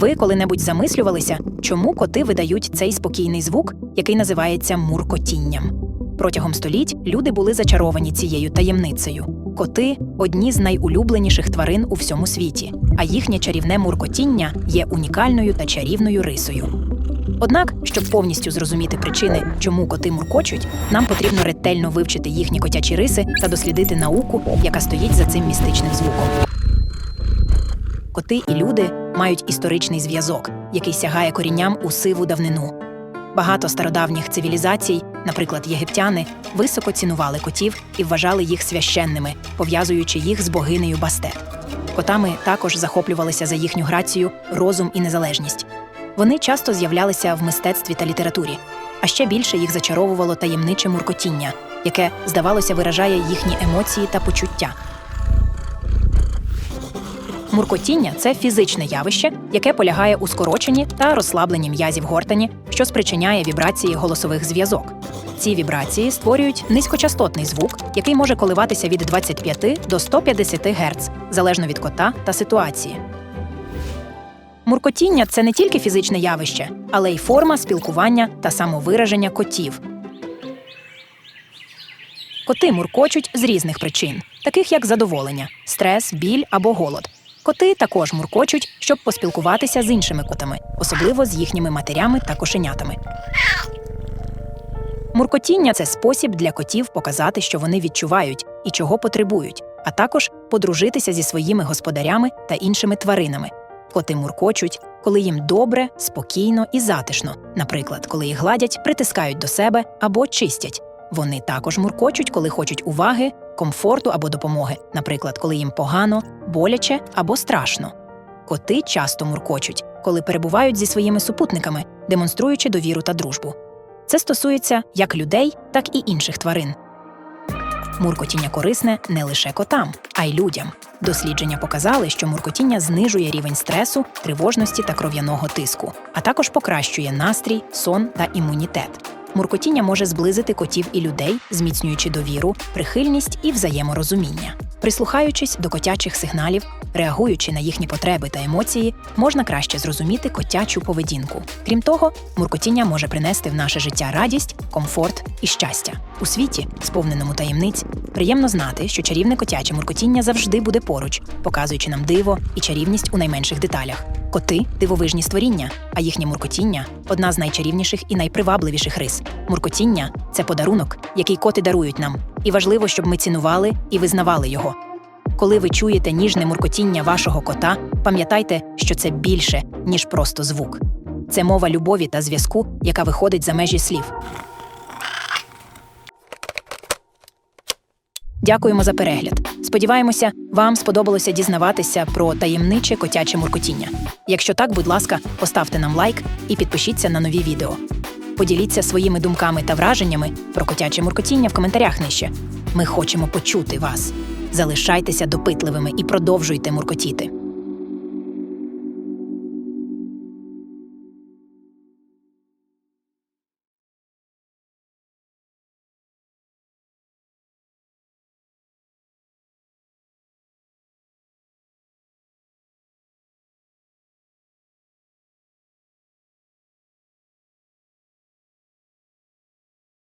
Ви коли-небудь замислювалися, чому коти видають цей спокійний звук, який називається муркотінням? Протягом століть люди були зачаровані цією таємницею. Коти одні з найулюбленіших тварин у всьому світі, а їхнє чарівне муркотіння є унікальною та чарівною рисою. Однак, щоб повністю зрозуміти причини, чому коти муркочуть, нам потрібно ретельно вивчити їхні котячі риси та дослідити науку, яка стоїть за цим містичним звуком. Коти і люди мають історичний зв'язок, який сягає корінням у сиву давнину. Багато стародавніх цивілізацій, наприклад, єгиптяни, високо цінували котів і вважали їх священними, пов'язуючи їх з богинею Бастет. Котами також захоплювалися за їхню грацію, розум і незалежність. Вони часто з'являлися в мистецтві та літературі, а ще більше їх зачаровувало таємниче муркотіння, яке, здавалося, виражає їхні емоції та почуття. Муркотіння це фізичне явище, яке полягає у скороченні та розслабленні м'язів гортані, що спричиняє вібрації голосових зв'язок. Ці вібрації створюють низькочастотний звук, який може коливатися від 25 до 150 Гц, залежно від кота та ситуації. Муркотіння це не тільки фізичне явище, але й форма спілкування та самовираження котів. Коти муркочуть з різних причин, таких як задоволення, стрес, біль або голод. Коти також муркочуть, щоб поспілкуватися з іншими котами, особливо з їхніми матерями та кошенятами. Муркотіння це спосіб для котів показати, що вони відчувають і чого потребують, а також подружитися зі своїми господарями та іншими тваринами. Коти муркочуть, коли їм добре, спокійно і затишно, наприклад, коли їх гладять, притискають до себе або чистять. Вони також муркочуть, коли хочуть уваги, комфорту або допомоги, наприклад, коли їм погано, боляче або страшно. Коти часто муркочуть, коли перебувають зі своїми супутниками, демонструючи довіру та дружбу. Це стосується як людей, так і інших тварин. Муркотіння корисне не лише котам, а й людям. Дослідження показали, що муркотіння знижує рівень стресу, тривожності та кров'яного тиску, а також покращує настрій, сон та імунітет. Муркотіння може зблизити котів і людей, зміцнюючи довіру, прихильність і взаєморозуміння. Прислухаючись до котячих сигналів, реагуючи на їхні потреби та емоції, можна краще зрозуміти котячу поведінку. Крім того, муркотіння може принести в наше життя радість, комфорт і щастя. У світі, сповненому таємниць, приємно знати, що чарівне котяче муркотіння завжди буде поруч, показуючи нам диво і чарівність у найменших деталях. Коти дивовижні створіння, а їхнє муркотіння одна з найчарівніших і найпривабливіших рис. Муркотіння це подарунок, який коти дарують нам, і важливо, щоб ми цінували і визнавали його. Коли ви чуєте ніжне муркотіння вашого кота, пам'ятайте, що це більше, ніж просто звук. Це мова любові та зв'язку, яка виходить за межі слів. Дякуємо за перегляд. Сподіваємося, вам сподобалося дізнаватися про таємниче котяче муркотіння. Якщо так, будь ласка, поставте нам лайк і підпишіться на нові відео. Поділіться своїми думками та враженнями про котяче муркотіння в коментарях нижче. Ми хочемо почути вас. Залишайтеся допитливими і продовжуйте муркотіти.